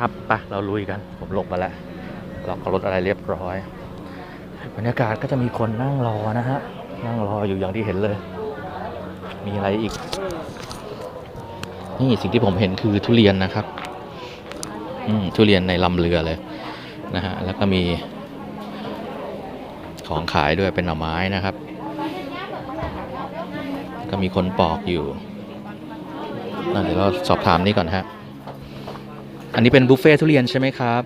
ครับไปเราลุยกัน ผมลงมาแล้วล็อกรถอะไรเรียบร้อย บรรยากาศก็จะมีคนนั่งรอนะฮะ นั่งรออยู่อย่างที่เห็นเลย มีอะไรอีก นี่สิ่งที่ผมเห็นคือทุเรียนนะครับ อืมทุเรียนในลำเรือเลยนะฮะ แล้วก็มี ของขายด้วยเป็นหน่อไม้นะครับ ก็มีคนปอกอยู่เดี๋ยวเราสอบถามนี่ก่อนฮะ อันนี้เป็นบุฟเฟ่ทุเรียนใช่ไหมครับ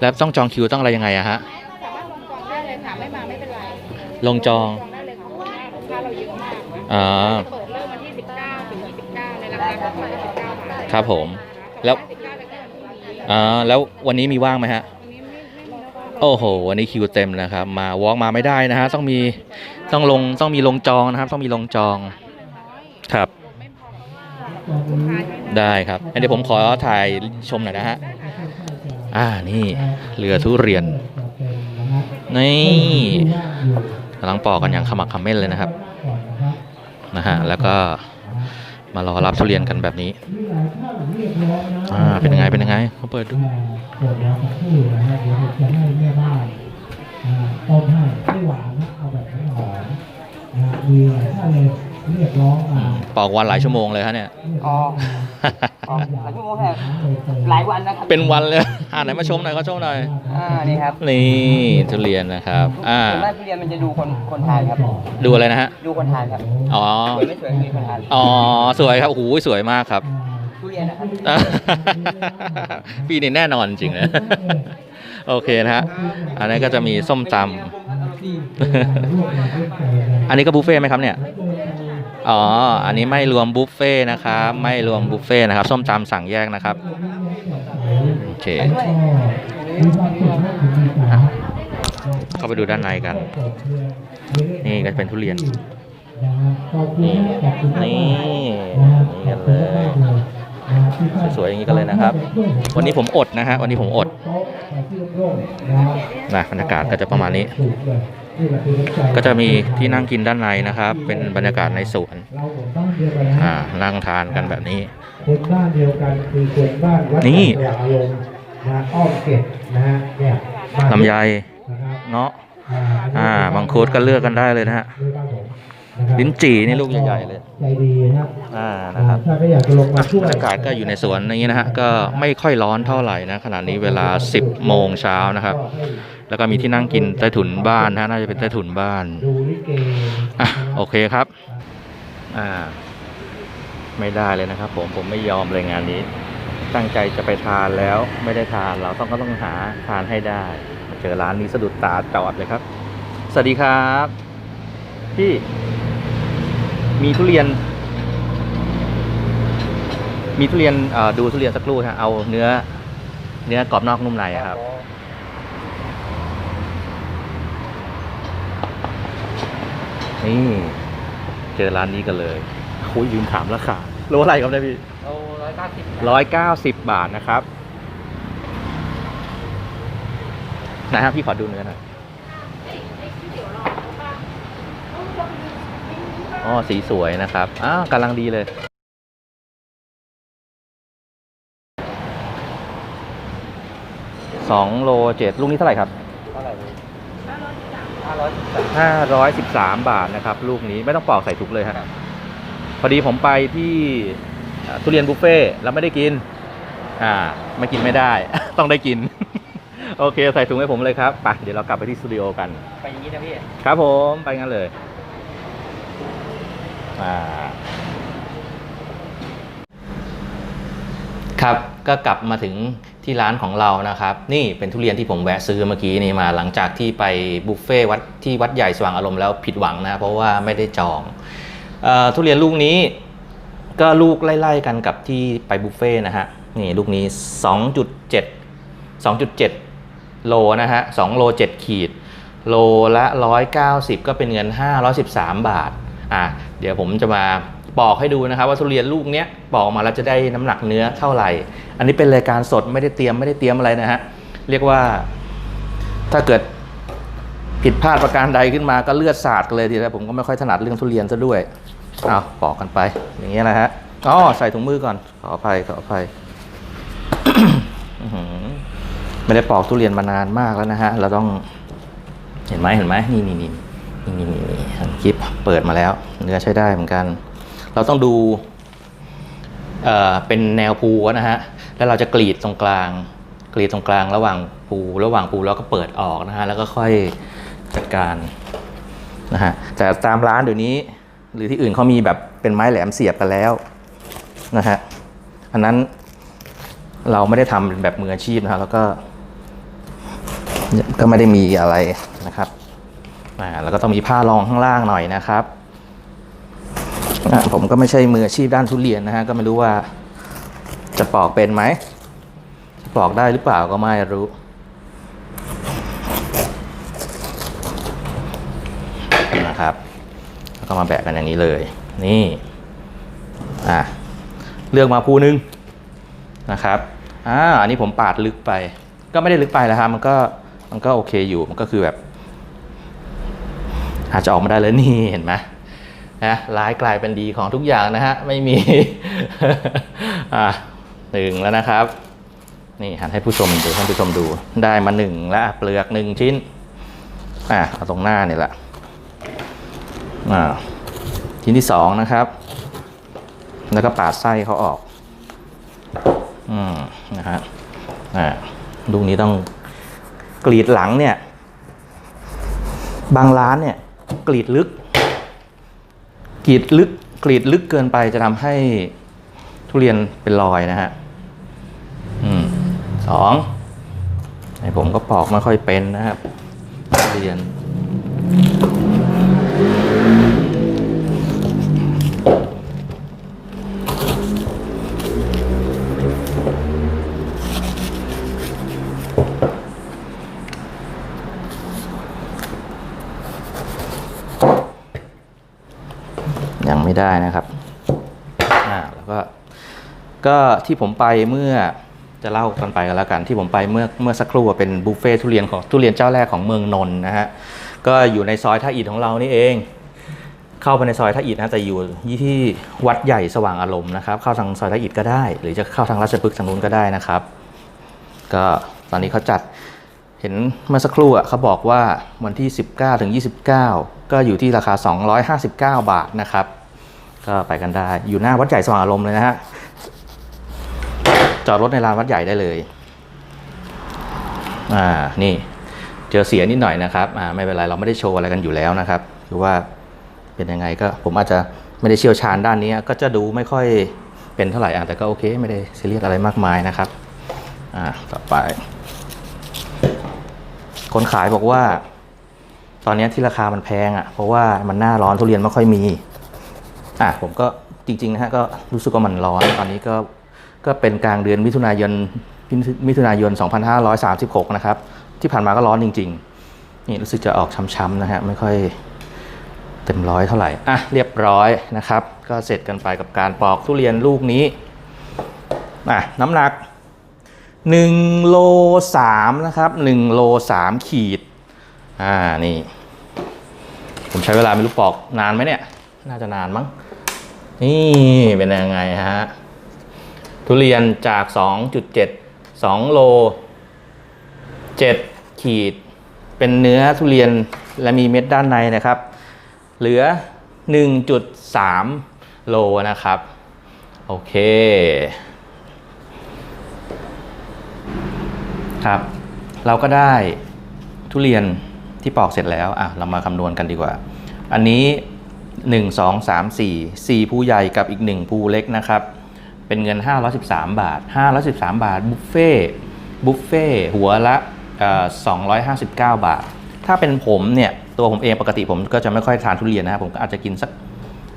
แล้วต้องจองคิวต้องอะไรยังไงอะฮะ สามารถลงจองได้เลยค่ะ ไม่มาไม่เป็นไรลงจองจองได้เลยค่ะเพราะว่าลูกค้าเราเยอะมากอ่าจะเปิดเริ่มวันที่ 19 ถึง 29 ในราคาของคนละ19บาทครับผม แล้ว 19แล้วก็วันที่นี้อ่าแล้ววันนี้มีว่างไหมฮะ วันนี้ไม่ไม่มีแล้วก็โอ้โห วันนี้คิวเต็มนะครับ มาวอล์กมาไม่ได้นะฮะ ต้องมี ต้องลง ต้องมีลงจองนะครับ ต้องมีลงจอง ครับไได้ครับงั้นเดี๋ยวผมขอถ่ายชมหน่อยนะฮะอ่านี่เรือทุเรียนนี่กำลังปอกกันอย่างขมักเขม้นเลยนะครับนะฮะแล้วก็มารอรับทุเรียนกันแบบนี้ อ่า เป็นยังไง เป็นยังไง เขาเปิดดูเดี๋ยวเดี๋ยวสักครู่นะฮะเดี๋ยวผมจะให้แม่บ้านอ่าต้มให้ไม่หวานนะเอาแบบไม่หอมนะฮะมีหลายท่านเลย เรียกร้องมาปอกวันหลายชั่วโมงเลยฮะเนี่ยอ๋ออ๋อหลายชั่วโมงแค่หลายวันนะครับเป็นวันเลยอ่าไหนมาชมหน่อยเขาชมหน่อยอ่านี่ครับนี่ทุเรียนนะครับอ่าส่วนมากทุเรียนมันจะดูคนคนทานครับดูอะไรนะฮะดูคนทานครับอ๋อสวยไม่สวยคือคนทานอ๋อสวยครับโอ้โหสวยมากครับทุเรียนนะครับปีนี้แน่นอนจริงๆนะโอเคนะฮะอันนี้ก็จะมีส้มตำอันนี้ก็บุฟเฟ่ต์ไหมครับเนี่ย อ๋อ อันนี้ไม่รวมบุฟเฟ่ต์นะครับ ไม่รวมบุฟเฟ่ต์นะครับ ส้มตำสั่งแยกนะครับ โอเคอะเข้าไปดูด้านในกัน นี่ก็จะเป็นทุเรียน นี่นี่นี่กันเลยสวยๆอย่างนี้กันเลยนะครับ วันนี้ผมอดนะฮะ วันนี้ผมอดนะบรรยากาศก็จะประมาณนี้ ก็จะมีที่นั่งกินด้านในนะครับ เป็นบรรยากาศในสวนเราผมบ้านเดียวกันนะอ่านั่งทานกันแบบนี้คนบ้านเดียวกันคือคนบ้านวัดนี่สว่างอารมณ์นะอ้อมเก็บนะฮะเนี่ยบ้านลำไยนะครับเงาะอ่าอ่ามังคุดก็เลือกกันได้เลยนะฮะด้วยบ้านผมนะครับลิ้นจี่นี่ลูกใหญ่ๆเลยใจดีนะครับอ่านะครับถ้าไม่อยากจะลงมาช่วยบรรยากาศก็อยู่ในสวนอย่างนี้นะฮะก็ไม่ค่อยร้อนเท่าไหร่นะขณะนี้เวลา 10 โมงเช้านะครับ แล้วก็มีที่นั่งกินใต้ถุนบ้านนะน่าจะเป็นใต้ถุนบ้านอะโอเคครับ อ่า ไม่ได้เลยนะครับ ผมผมไม่ยอมเลยงานนี้ ตั้งใจจะไปทานแล้วไม่ได้ทานเราต้องก็ต้องหาทานให้ได้มาเจอร้านนี้สะดุดตาจอดเลยครับ สวัสดีครับพี่ มีทุเรียน มีทุเรียนอ่อดูทุเรียนสักครู่ฮะเอาเนื้อ เนื้อกรอบนอกนุ่มในครับ นี่เจอร้านนี้กันเลยคุยยืนถามราคาโลอะไรครับเนี่ยพี่โอ้ร้อยเก้าสิบร้อยเก้าสิบบาทนะครับไหนครับพี่ขอดูเนื้อหน่อยอ๋อสีสวยนะครับอ้าวกำลังดีเลยสองโลเจ็ดลูกนี้เท่าไหร่ครับ ห้าร้อ513 บาทนะครับ ลูกนี้ไม่ต้องปอกใส่ถุงเลยฮะพอดีผมไปที่ทุเรียนบุฟเฟ่แล้วไม่ได้กิน อ่าไม่กินไม่ได้ ต้องได้กิน โอเค ใส่ถุงให้ผมเลยครับไปเดี๋ยวเรากลับไปที่สตูดิโอกัน ไปอย่างนี้นะพี่ ครับผม ไปงั้นเลย อ่า ก็กลับมาถึงที่ร้านของเรานะครับ นี่เป็นทุเรียนที่ผมแวะซื้อเมื่อกี้นี่มาหลังจากที่ไปบุฟเฟ่วัดที่วัดใหญ่สว่างอารมณ์แล้วผิดหวังนะ เพราะว่าไม่ได้จองออทุเรียนลูกนี้ก็ลูกไล่ๆกันกับที่ไปบุฟเฟ่นะฮะนี่ลูกนี้ 2.7 2.7 โลนะฮะ2โล 7 ขีด โลละ 190 ก็เป็นเงิน 513 บาทอะเดี๋ยวผมจะมา ปอกให้ดูนะครับ ว่าทุเรียนลูกเนี้ยปอกออกมาแล้วจะได้น้ำหนักเนื้อเท่าไหร่ อันนี้เป็นรายการสดไม่ได้เตรียมไม่ได้เตรียมอะไรนะฮะเรียกว่า ถ้าเกิดผิดพลาดประการใดขึ้นมาก็เลือดสาดกันเลยทีเดียวผมก็ไม่ค่อยถนัดเรื่องทุเรียนซะด้วยเอาปอกกันไป อย่างเงี้ยนะฮะอ๋อใส่ถุงมือก่อนขออภัยขออภัยไม่ได้ปอกทุเรียนมานานมากแล้วนะฮะ เราต้องเห็นไหมเห็นไหมนี่นี่นี่นี่นี่นี่คลิปเปิดมาแล้ว เนื้อใช้ได้เหมือนกัน เราต้องดูเอ่อเป็นแนวภูนะฮะ แล้วเราจะกรีดตรงกลาง กรีดตรงกลางระหว่างภูระหว่างภูแล้วก็เปิดออกนะฮะ แล้วก็ค่อยจัดการนะฮะ แต่ตามร้านเดี๋ยวนี้ หรือที่อื่นเขามีแบบเป็นไม้แหลมเสียบกันแล้วนะฮะ อันนั้นเราไม่ได้ทำเป็นแบบมืออาชีพนะฮะแล้วก็ ก็ไม่ได้มีอะไรนะครับอ่าแล้วก็ต้องมีผ้ารองข้างล่างหน่อยนะครับ ผมก็ไม่ใช่มืออาชีพด้านทุเรียนนะฮะ ก็ไม่รู้ว่าจะปอกเป็นไหมปอกได้หรือเปล่าก็ไม่รู้ นะครับแล้วก็มาแบกกันอย่างนี้เลย นี่ อะ เลือกมาภูนึงนะครับ อ่า อันนี้ผมปาดลึกไป ก็ไม่ได้ลึกไปแล้วครับ มันก็ มันก็โอเคอยู่ มันก็คือแบบ อาจจะออกมาได้เลยนี่ เห็นไหม นะร้ายกลายเป็นดีของทุกอย่างนะฮะ ไม่มีอะหนึ่งแล้วนะครับ นี่หันให้ผู้ชมดูท่านผู้ชมดูได้มาหนึ่งแล้วเปลือกหนึ่งชิ้นอะเอาตรงหน้านี่แหละอ่าชิ้นที่สองนะครับ แล้วก็ปาดไส้เขาออก อืมนะฮะอ่าลูกนี้ต้องกรีดหลังเนี่ย บางร้านเนี่ย กรีดลึก กรีดลึกกรีดลึกเกินไปจะทำให้ทุเรียนเป็นรอยนะฮะอสองไอผมก็ปอกไม่ค่อยเป็นนะครับทุเรียน ยังได้นะครับอ่าแล้วก็ก็ที่ผมไปเมื่อจะเล่ากันไปกันแล้วกัน ที่ผมไปเมื่อเมื่อสักครู่เป็นบุฟเฟ่ทุเรียนของทุเรียนเจ้าแรกของเมืองนนท์นะฮะก็อยู่ในซอยท่าอิฐของเรานี่เอง เข้าไปในซอยท่าอิฐนะแต่อยู่ที่วัดใหญ่สว่างอารมณ์นะครับ เข้าทางซอยท่าอิฐก็ได้ หรือจะเข้าทางราชพฤกษ์ทางนู้นก็ได้นะครับ ก็ตอนนี้เขาจัดเห็นเมื่อสักครู่อะเขาบอกว่าวันที่ 19ถึง29 ก็อยู่ที่ราคา 259 บาทนะครับ ก็ไปกันได้ อยู่หน้าวัดใหญ่สว่างอารมณ์เลยนะฮะ จอดรถในลานวัดใหญ่ได้เลย อ่า นี่ เจอเสียนิดหน่อยนะครับ อ่า ไม่เป็นไร เราไม่ได้โชว์อะไรกันอยู่แล้วนะครับ คือว่าเป็นยังไงก็ผมอาจจะไม่ได้เชี่ยวชาญด้านนี้ ก็จะดูไม่ค่อยเป็นเท่าไหร่ อะแต่ก็โอเค ไม่ได้ซีเรียสอะไรมากมายนะครับ อ่า ต่อไป คนขายบอกว่า ตอนนี้ที่ราคามันแพงอะ เพราะว่ามันหน้าร้อนทุเรียนไม่ค่อยมี อะผมก็จริงๆนะฮะก็รู้สึกว่ามันร้อนตอนนี้ก็ก็เป็นกลางเดือนมิถุนายนมิถุนายน 2536 นะครับ ที่ผ่านมาก็ร้อนจริง ๆ นี่รู้สึกจะออกช้ำๆนะฮะไม่ค่อยเต็มร้อยเท่าไหร่ อะเรียบร้อยนะครับ ก็เสร็จกันไปกับการปอกทุเรียนลูกนี้อะน้ำหนัก1โล3นะครับ1โล3ขีดอ่านี่ ผมใช้เวลาไม่รู้ปอกนานไหมเนี่ย น่าจะนานมั้ง นี่เป็นยังไงฮะ ทุเรียนจาก 2.7 2 โล 7 ขีด เป็นเนื้อทุเรียนและมีเม็ดด้านในนะครับ เหลือ 1.3 โลนะครับ โอเค ครับ เราก็ได้ทุเรียนที่ปอกเสร็จแล้ว อะ เรามาคำนวณกันดีกว่า อันนี้ 1 2 3 4 4ภูใหญ่กับอีก 1ภูเล็กนะครับ เป็นเงิน 513 บาท 513 บาท บุฟเฟ่บุฟเฟ่หัวละเอ่อ259 บาท ถ้าเป็นผมเนี่ย ตัวผมเองปกติผมก็จะไม่ค่อยทานทุเรียนนะครับ ผมก็อาจจะกินสัก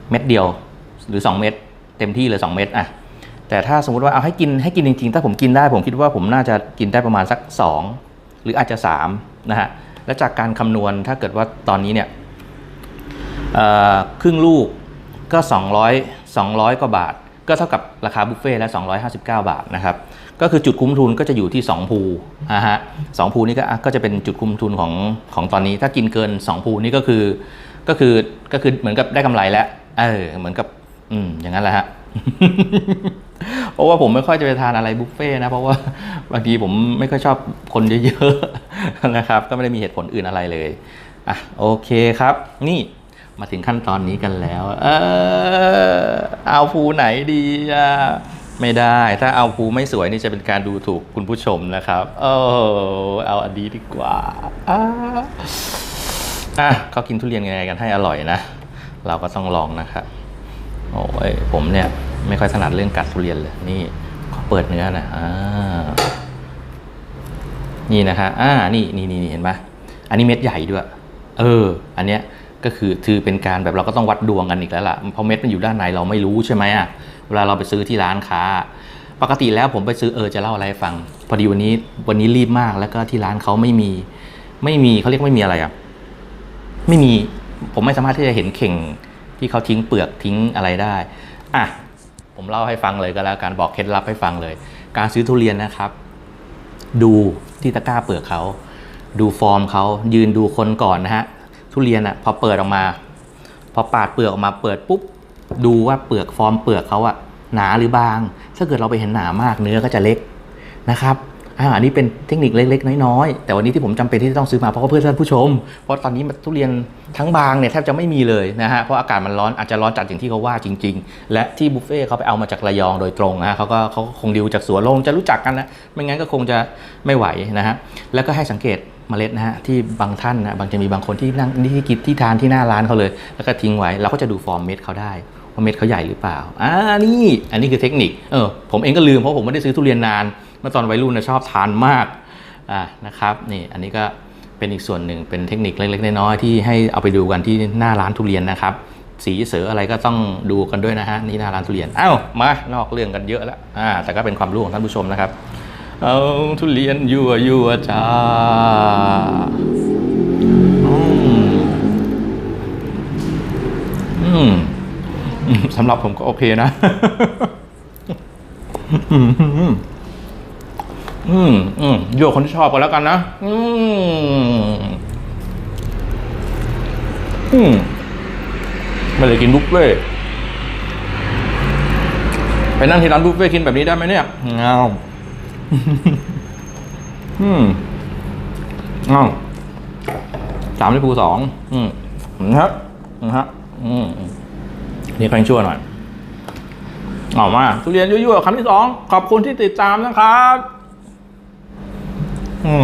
เม็ดเดียวหรือ 2 เม็ดเต็มที่เลย 2 เม็ดอะแต่ถ้าสมมติว่าเอาให้กินให้กินจริงๆ ถ้าผมกินได้ผมคิดว่าผมน่าจะกินได้ประมาณสัก 2 หรืออาจจะ 3 นะฮะ และจากการคำนวณถ้าเกิดว่าตอนนี้เนี่ย ครึ่งลูกก็ 200 200 กว่าบาท ก็เท่ากับราคาบุฟเฟ่ต์แล้ว259 บาทนะครับก็คือจุดคุ้มทุนก็จะอยู่ที่ 2 ภูนะฮะสองภูนี่ก็ก็จะเป็นจุดคุ้มทุนของของตอนนี้ ถ้ากินเกิน 2 ภูนี่ก็คือก็คือก็คือเหมือนกับได้กำไรแล้วเออเหมือนกับอืมอย่างนั้นแหละฮะเพราะว่าผมไม่ค่อยจะไปทานอะไรบุฟเฟ่์นะเพราะว่าบางทีผมไม่ค่อยชอบคนเยอะๆนะครับ ก็ไม่ได้มีเหตุผลอื่นอะไรเลยอะโอเคครับ นี่ มาถึงขั้นตอนนี้กันแล้ว เออเอาภูไหนดีอะไม่ได้ ถ้าเอาภูไม่สวยนี่จะเป็นการดูถูกคุณผู้ชมนะครับเออเอาอันนี้ดีกว่าอะอะเขากินทุเรียนยังไงกันให้อร่อยนะ เราก็ต้องลองนะครับโอ้ยผมเนี่ยไม่ค่อยถนัดเรื่องกัดทุเรียนเลย นี่ขอเปิดเนื้อนะอ่านี่นะฮะอ่านี่นี่นี่เห็นปะอันนี้เม็ดใหญ่ด้วย เออ อันเนี้ย ก็คือคือเป็นการแบบเราก็ต้องวัดดวงกันอีกแล้วล่ะเพราะเม็ดมันอยู่ด้านในเราไม่รู้ใช่ไหมอะเวลาเราไปซื้อที่ร้านค้า ปกติแล้วผมไปซื้อเออจะเล่าอะไรฟัง พอดีวันนี้วันนี้รีบมากแล้วก็ที่ร้านเขาไม่มีไม่มีเขาเรียกไม่มีอะไรอะไม่มีผมไม่สามารถที่จะเห็นเข่งที่เขาทิ้งเปลือกทิ้งอะไรได้อะผมเล่าให้ฟังเลยก็แล้วการบอกเคล็ดลับให้ฟังเลย การซื้อทุเรียนนะครับ ดูที่ตะกร้าเปลือกเขาดูฟอร์มเขายืนดูคนก่อนนะฮะ ทุเรียนอะพอเปิดออกมา พอปาดเปลือกออกมาเปิดปุ๊บดูว่าเปลือกฟอร์มเปลือกเขาอะหนาหรือบาง ถ้าเกิดเราไปเห็นหนามากเนื้อก็จะเล็กนะครับอันนี้เป็นเทคนิคเล็กๆ น้อยๆ แต่วันนี้ที่ผมจำเป็นที่จะต้องซื้อมาเพราะว่าเพื่อท่านผู้ชม เพราะตอนนี้ทุเรียนทั้งบางเนี่ยแทบจะไม่มีเลยนะฮะ เพราะอากาศมันร้อนอาจจะร้อนจัดอย่างที่เขาว่าจริง ๆ และที่บุฟเฟ่เขาไปเอามาจากระยองโดยตรงนะฮะเขาก็เขาคงดิวจากสวนลงจะรู้จักกันนะ ไม่งั้นก็คงจะไม่ไหวนะฮะ แล้วก็ให้สังเกต เมล็ดนะฮะที่บางท่านนะบางจะมีบางคนที่นั่งที่กินที่ทานที่หน้าร้านเขาเลย แล้วก็ทิ้งไว้เราก็จะดูฟอร์มเม็ดเขาได้ว่าเม็ดเขาใหญ่หรือเปล่าอ่านี่อันนี้คือเทคนิคเออผมเองก็ลืมเพราะผมไม่ได้ซื้อทุเรียนนานเมื่อตอนวัยรุ่นนะชอบทานมากอ่านะครับนี่อันนี้ก็เป็นอีกส่วนหนึ่งเป็นเทคนิคเล็กๆน้อยๆที่ให้เอาไปดูกันที่หน้าร้านทุเรียนนะครับ สีเสืออะไรก็ต้องดูกันด้วยนะฮะนี่หน้าร้านทุเรียนอ้าวมานอกเรื่องกันเยอะแล้วอ่าแต่ก็เป็นความรู้ของท่านผู้ชมนะครับ เอาทุเรียนยั่วยั่วจ้าอืมอืมสำหรับผมก็โอเคนะอืมอืมอืมยั่วคนที่ชอบกันแล้วกันนะ อืมอืมไม่ได้กินบุฟเฟ่ไปนั่งที่ร้านบุฟเฟ่กินแบบนี้ได้ไหมเนี่ยเงา อืมอ้าวสามลิปูสองอืมนะครับนะฮะอืมนี่แพงชั่วหน่อยเอามาทุเรียนยั่วๆคำที่สองขอบคุณที่ติดตามนะครับ อืม